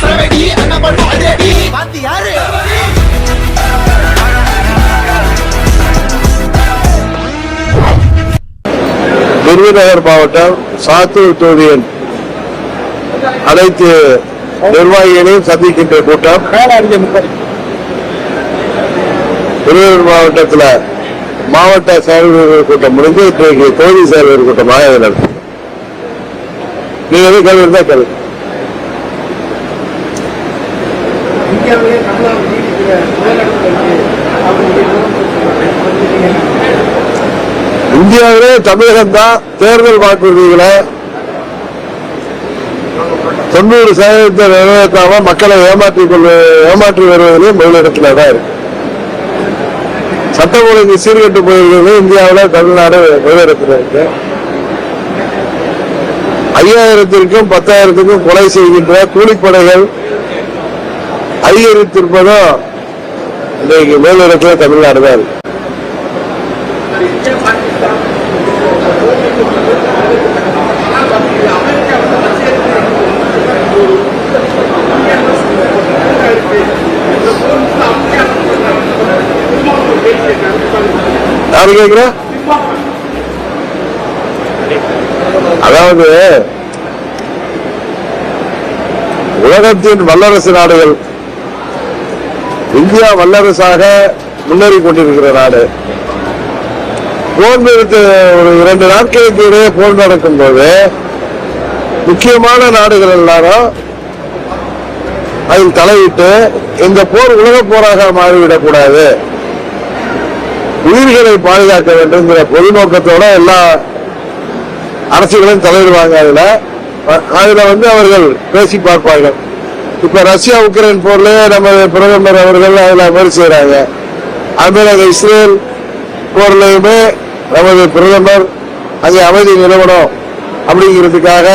சரவெடி பாத்தி யாரு? விருதுநகர் மாவட்டம் சாத்தூர் தொகுதியின் அனைத்து நிர்வாகிகளையும் சந்திக்கின்ற கூட்டம். விருதுநகர் மாவட்டத்தில் மாவட்ட செயல்வீரர்கள் கூட்டம் முடிந்து இன்றைக்கு தொகுதி செயல்வீரர் கூட்டமாக நடக்கும் நீங்க எதுவும் கேள்வி இருந்தா கேள்வி இந்தியாவிலே தமிழ்நாடு நீடிக்கிற முதலிடத்திற்கு இந்தியாவிலே தமிழகம் தான் தேர்தல் வாக்குறுதிகளை தொண்ணூறு சதவீதத்தை நிறைவேற்றாம மக்களை ஏமாற்றிக் கொள்ள ஏமாற்றி வருவதிலே முதலிடத்தில் தான் இருக்கு. சட்டம் ஒழுங்கு சீர்கட்டு போயிருக்கிறது இந்தியாவில் தமிழ்நாடு முதலிடத்தில் இருக்கு. ஐயாயிரத்திற்கும் பத்தாயிரத்துக்கும் கொலை செய்கின்ற கூலிப்படைகள் அதிகரித்திருப்பதும் இன்றைக்கு மேலிடத்தில் தமிழ்நாடு தான். யாரு கேக்குற அதாவது உலகத்தின் வல்லரசு நாடுகள் இந்தியா வல்லரசாக முன்னேறி கொண்டிருக்கிற நாடு. போர் நிறுத்த ஒரு இரண்டு நாட்களுக்கு இடையே போர் நடக்கும் போது முக்கியமான நாடுகள் எல்லாரும் அதில் தலையிட்டு இந்த போர் உலக போராக மாறிவிடக் உயிர்களை பாதுகாக்க வேண்டும்ங்கிற பொது நோக்கத்தோட எல்லா அரசுகளும் தலையிடுவாங்க அதுல. அதுல வந்து அவர்கள் பேசி பார்ப்பார்கள். இப்ப ரஷ்யா உக்ரைன் போர்ல நம்ம பிரதமர் அவர்கள் அதில் அமர்வு செய்கிறாங்க அது இஸ்ரேல் போர்லயுமே நமது பிரதமர் அங்கே அமைதி நிலவனம் அப்படிங்கிறதுக்காக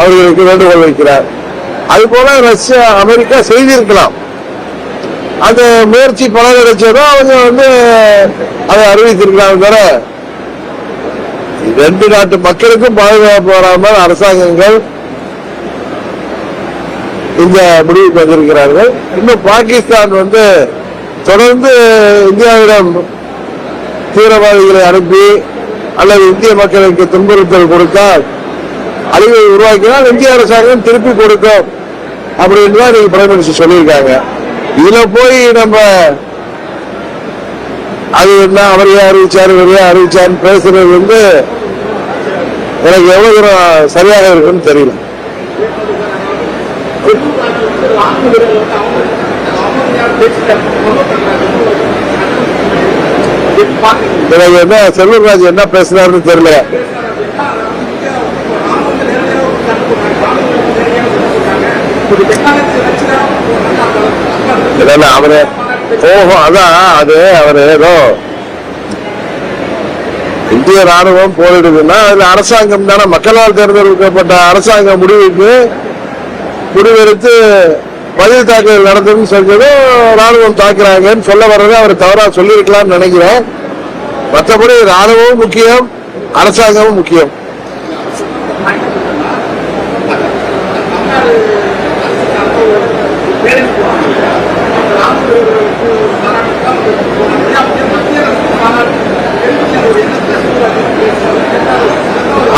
அவர்களுக்கு வேண்டுகோள் வைக்கிறார். அது போல ரஷ்யா அமெரிக்கா செய்திருக்கலாம். அந்த முயற்சி பலன் கிடைச்சதும் அவங்க வந்து அதை அறிவித்திருக்கலாம் தவிர ரெண்டு நாட்டு மக்களுக்கும் பாதுகாப்பு வராமல் அரசாங்கங்கள் இந்த முடிவுக்கு வந்திருக்கிறார்கள். இன்னும் பாகிஸ்தான் வந்து தொடர்ந்து இந்தியாவிடம் தீவிரவாதிகளை அனுப்பி அல்லது இந்திய மக்களுக்கு துன்புறுத்தல் கொடுத்தால் அழிவை உருவாக்கினால் இந்திய அரசாங்கம் திருப்பி கொடுக்கும் அப்படின்னு தான் நீங்க பிரைம் மினிஸ்டர் சொல்லியிருக்காங்க. இதுல போய் நம்ம அது என்ன அவரையே அறிவிச்சாரு இவரையே அறிவிச்சாருன்னு பேசுறது வந்து எனக்கு எவ்வளவு தூரம் சரியாக இருக்குன்னு தெரியல. எனக்கு என்ன செல்வராஜ் என்ன பேசுறாருன்னு தெரியல. இல்ல அவரு ஓஹோ அதான் அது அவரு ஏதோ இந்திய ராணுவம் போரிடுதுன்னா அதுல அரசாங்கம் தானே மக்களால் தேர்ந்தெடுக்கப்பட்ட அரசாங்க முடிவுக்கு முடிவெடுத்து பதில் தாக்குதல் நடந்ததுன்னு சொன்னதும் ராணுவம் தாக்குறாங்கன்னு சொல்ல வர்றதை அவர் தவறா சொல்லியிருக்கலாம்னு நினைக்கிறேன். மற்றபடி ராணுவமும் முக்கியம் அரசாங்கமும் முக்கியம்.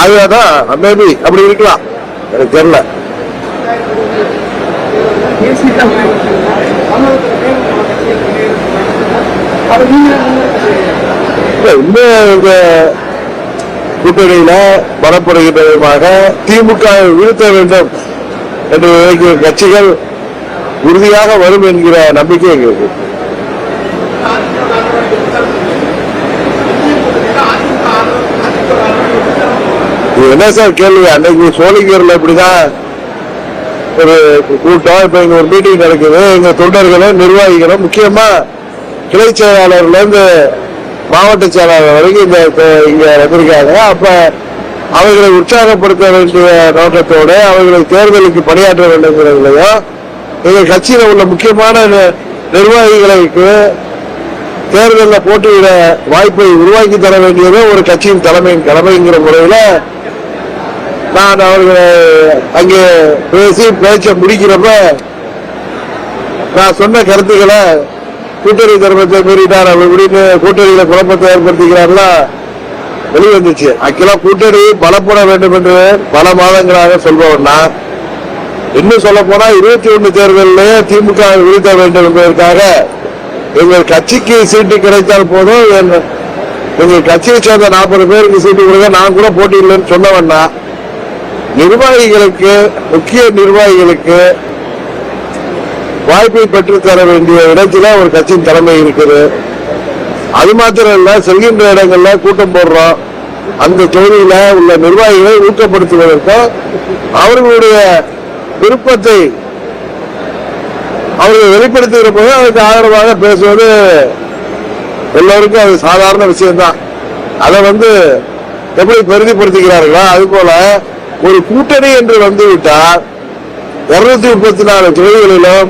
அதுதான் மேபி அப்படி இருக்கலாம். எனக்கு தெரியல. இந்த கூட்டணியில பலப்படுகின்ற திமுக வீழ்த்த வேண்டும் என்று கட்சிகள் உறுதியாக வரும் என்கிற நம்பிக்கை எங்களுக்கு. என்ன சார் கேள்வி? அன்னைக்கு சோழிங்கர்ல இப்படிதான் ஒரு கூட்டம். இப்ப இங்க ஒரு மீட்டிங் நடக்குது. எங்க தொண்டர்களும் நிர்வாகிகளும் முக்கியமா கிளை செயலாளர்ல இருந்து மாவட்ட செயலாளர் வரைக்கும் இந்த இங்கே இங்க வந்திருக்காங்க. அப்ப அவர்களை உற்சாகப்படுத்த வேண்டிய நோக்கத்தோடு அவர்களை தேர்தலுக்கு பணியாற்ற வேண்டுங்கிறதுலையும் எங்க கட்சியில உள்ள முக்கியமான நிர்வாகிகளுக்கு தேர்தலில் போட்டியிட வாய்ப்பை உருவாக்கி தர வேண்டியது ஒரு கட்சியின் தலைமையின் கடமைங்கிற முறையில நான் அவர்களை அங்கே பேசி பேச்ச முடிக்கிறப்ப நான் சொன்ன கருத்துக்களை கூட்டணி தர்மத்தை மீறிட்டார் அப்படி இப்படின்னு கூட்டணியில குழப்பத்தை ஏற்படுத்திக்கிறார்களா வெளிவந்துச்சு. ஆக்சுவலா கூட்டணி பலப்பட வேண்டும் என்று பல மாதங்களாக சொல்பவர்னா இன்னும் சொல்ல போனா இருபத்தி ஒண்ணு தேர்தலிலேயே திமுக வை வீழ்த்த வேண்டும் என்பதற்காக எங்கள் கட்சிக்கு சீட்டு கிடைத்தால் போதும் எங்கள் கட்சியை சேர்ந்த நாற்பது பேருக்கு சீட்டு கொடுங்க. நான் கூட போட்டியில்லைன்னு சொன்னவன்னா நிர்வாகிகளுக்கு முக்கிய நிர்வாகிகளுக்கு வாய்ப்பை பெற்றுத்தர வேண்டிய இடத்துல ஒரு கட்சியின் தலைமை இருக்குது. அது மாத்திரம் இல்ல செல்கின்ற இடங்கள்ல கூட்டம் போடுறோம். அந்த தொகுதியில உள்ள நிர்வாகிகளை ஊக்கப்படுத்துவதற்கும் அவர்களுடைய விருப்பத்தை அவர்கள் வெளிப்படுத்துகிற போது அதுக்கு ஆதரவாக பேசுவது எல்லோருக்கும் அது சாதாரண விஷயம்தான். அதை வந்து எப்படி பெருதிப்படுத்துகிறார்களோ அது போல ஒரு கூட்டணி என்று வந்துவிட்டால் இருநூத்தி முப்பத்தி நாலு தொகுதிகளிலும்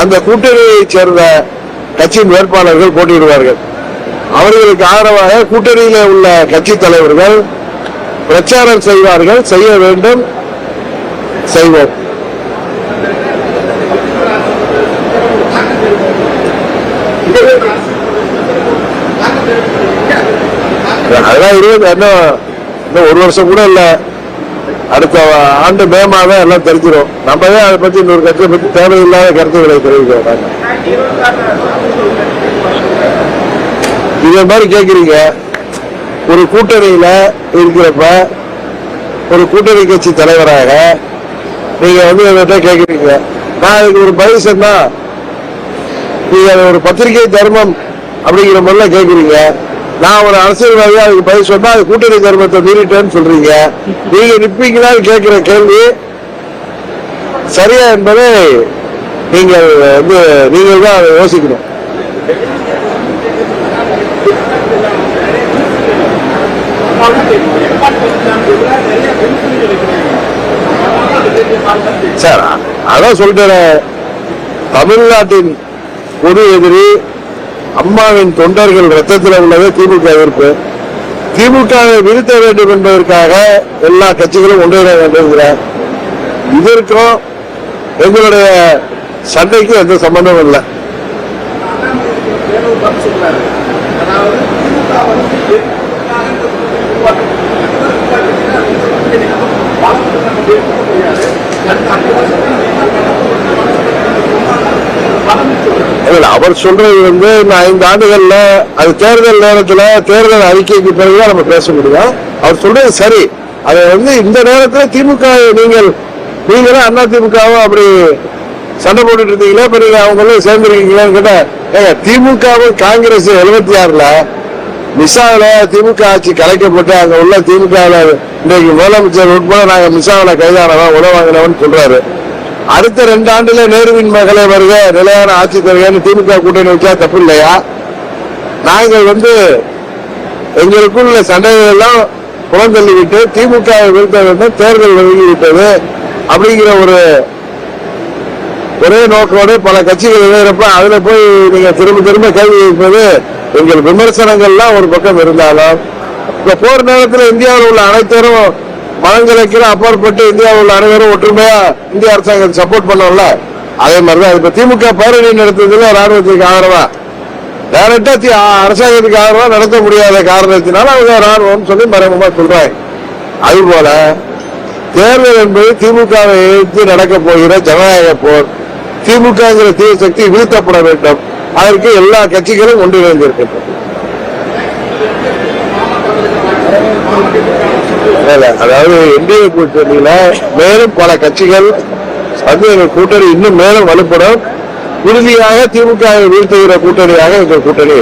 அந்த கூட்டணியைச் சேர்ந்த கட்சியின் வேட்பாளர்கள் போட்டியிடுவார்கள். அவர்களுக்கு ஆதரவாக கூட்டணியில உள்ள கட்சி தலைவர்கள் பிரச்சாரம் செய்வார்கள் செய்ய வேண்டும் செய்வோம். அதெல்லாம் இருபது இன்னும் இன்னும் ஒரு வருஷம் கூட இல்லை. அடுத்த ஆண்டு மே மாதம் எல்லாம் தெரிஞ்சிடும் நம்மவே அதை பத்தி இன்னொரு கட்சியை பத்தி தேவையில்லாத கருத்துக்களை தெரிவிக்கிறோம். நாங்க. இதே மாதிரி கேக்குறீங்க. ஒரு கூட்டணியில இருக்கிறப்ப ஒரு கூட்டணி கட்சி தலைவராக நீங்க வந்து என்கிட்ட கேக்குறீங்க. நான் இது ஒரு பதில் சொன்னா நீங்க அதை ஒரு பத்திரிகை தர்மம் அப்படிங்கிற மாதிரிலாம் கேக்குறீங்க. நான் ஒரு அரசியல்வாதியா அதுக்கு பதில் சொன்னா அது கூட்டணி தர்மத்தை மீறிட்டேன்னு சொல்றீங்க. நீங்க நிப்பீங்களான்னு கேட்கிற கேள்வி? சரியா என்பதை நீங்கள் வந்து நீங்கள் தான் அதை யோசிக்கணும். சார் அதான் சொல்றேன். தமிழ்நாட்டின் பொது எதிரி அம்மாவின் தொண்டர்கள் ரத்தத்தில் உள்ளது திமுக எதிர்ப்பு. திமுகவை வீழ்த்த வேண்டும் என்பதற்காக எல்லா கட்சிகளும் ஒன்றிட வேண்டும் இதற்கும் எங்களுடைய சண்டைக்கும் எந்த சம்பந்தமும் இல்லை. அதாவது திமுக வந்து எதிர்ப்புக்காக இந்த உருவாக்கம் முடியாது அடுத்த அஞ்சு வருஷத்துக்கு இல்ல, அவர் சொல்றது வந்து இந்த ஐந்து ஆண்டுகள்ல அது தேர்தல் நேரத்துல தேர்தல் அறிக்கைக்கு பிறகுதான் நம்ம பேச முடியும். அவர் சொல்றது சரி. அதை வந்து இந்த நேரத்துல திமுக நீங்கள் நீங்களும் அண்ணா திமுகவும் அப்படி சண்டை போட்டுட்டு இருந்தீங்களா இப்ப நீங்க அவங்களும் சேர்ந்துருக்கீங்களான்னு கேட்டா ஏங்க திமுகவும் காங்கிரஸ் எழுபத்தி ஆறுல மிசாவில திமுக ஆட்சி கலைக்கப்பட்டு அங்க உள்ள திமுகவில் இன்றைக்கு முதலமைச்சர் உட்பட நாங்க மிசாவில கைதானவன் உணவாங்கினவன் சொல்றாரு. அடுத்த ரெண்டு ஆண்டுல நேருவின் மகளே வருக நிலையான ஆட்சி தருகன்னு திமுக கூட்டணி வச்சா தப்பு இல்லையா? நாங்கள் வந்து எங்களுக்குள்ள சண்டைகள் எல்லாம் புறந்தள்ளிவிட்டு திமுக விருத்த தேர்தல் நெருங்கி விட்டது அப்படிங்கிற ஒரு ஒரே நோக்கோடு பல கட்சிகள் எழுதுறப்ப அதுல போய் நீங்க திரும்ப திரும்ப கேள்வி கேட்பது எங்கள் விமர்சனங்கள்லாம் ஒரு பக்கம் இருந்தாலும் இந்த போர் நேரத்தில் இந்தியாவில் உள்ள அனைத்தரும் மனங்களுக்கு அப்பாற்பட்டு இந்தியாவில் உள்ள அனைவரும் ஒற்றுமையா இந்திய அரசாங்கத்தை சப்போர்ட் பண்ணோம்ல? அதே மாதிரிதான் இப்ப திமுக பேரணி நடத்துறதுல ராணுவத்துக்கு ஆதரவா? டைரக்டா அரசாங்கத்துக்கு ஆதரவா நடத்த முடியாத காரணத்தினால அவங்க ராணுவம் சொல்லி மறைமுகமா சொல்றாங்க. அதுபோல தேர்தல் என்பது திமுகவை எதிர்த்து நடக்க போகிற ஜனநாயக போர். திமுகங்கிற தீய சக்தி வீழ்த்தப்பட வேண்டும். அதற்கு எல்லா கட்சிகளும் ஒன்றிணைந்திருக்கின்றன. அதாவது என்டிஏ கூட்டணியில மேலும் பல கட்சிகள் வந்து எங்கள் கூட்டணி இன்னும் மேலும் வலுப்படும். உறுதியாக திமுக வீழ்த்துகிற கூட்டணியாக எங்கள் கூட்டணி.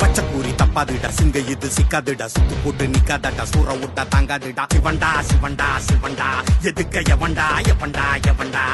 பச்சைக்கூறி தப்பாதுடா சிங்க இது சிக்காதுடா சுத்து போட்டு நிக்காதடா சூற விட்டா தாங்காதுடா. சிவண்டா சிவண்டா சிவண்டா எதுக்க எவண்டா எவண்டா எவண்டா